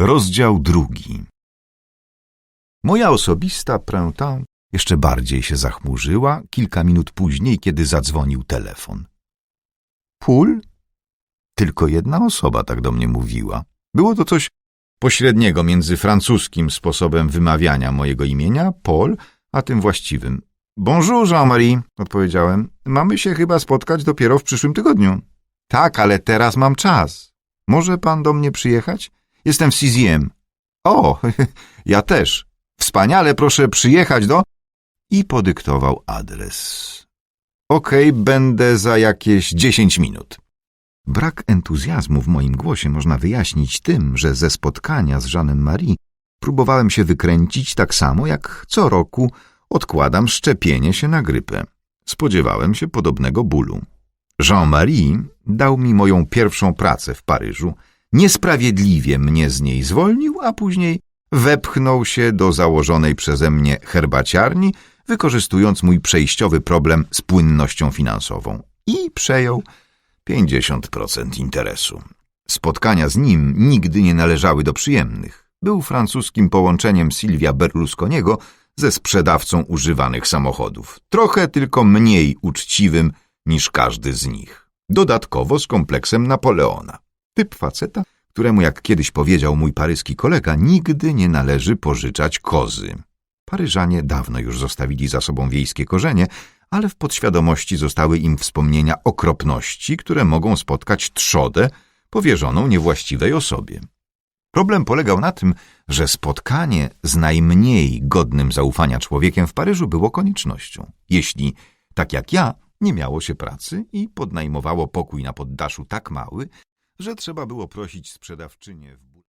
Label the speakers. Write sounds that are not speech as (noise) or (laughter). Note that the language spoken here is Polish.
Speaker 1: Rozdział drugi Moja osobista printemps jeszcze bardziej się zachmurzyła kilka minut później, kiedy zadzwonił telefon. Pól? Tylko jedna osoba tak do mnie mówiła. Było to coś pośredniego między francuskim sposobem wymawiania mojego imienia, Paul, a tym właściwym. Bonjour, Jean-Marie, odpowiedziałem. Mamy się chyba spotkać dopiero w przyszłym tygodniu. Tak, ale teraz mam czas. Może pan do mnie przyjechać? Jestem w Siziem. O, (laughs) ja też. Wspaniale, proszę przyjechać do... I podyktował adres. Okej, będę za jakieś dziesięć minut. Brak entuzjazmu w moim głosie można wyjaśnić tym, że ze spotkania z Jeanem Marie próbowałem się wykręcić tak samo jak co roku odkładam szczepienie się na grypę. Spodziewałem się podobnego bólu. Jean-Marie dał mi moją pierwszą pracę w Paryżu, niesprawiedliwie mnie z niej zwolnił, a później wepchnął się do założonej przeze mnie herbaciarni, wykorzystując mój przejściowy problem z płynnością finansową i przejął 50% interesu. Spotkania z nim nigdy nie należały do przyjemnych. Był francuskim połączeniem Silvia Berlusconiego ze sprzedawcą używanych samochodów. Trochę tylko mniej uczciwym niż każdy z nich. Dodatkowo z kompleksem Napoleona. Typ faceta, któremu, jak kiedyś powiedział mój paryski kolega, nigdy nie należy pożyczać kozy. Paryżanie dawno już zostawili za sobą wiejskie korzenie, ale w podświadomości zostały im wspomnienia okropności, które mogą spotkać trzodę powierzoną niewłaściwej osobie. Problem polegał na tym, że spotkanie z najmniej godnym zaufania człowiekiem w Paryżu było koniecznością. Jeśli, tak jak ja, nie miało się pracy i podnajmowało pokój na poddaszu tak mały, że trzeba było prosić sprzedawczynię w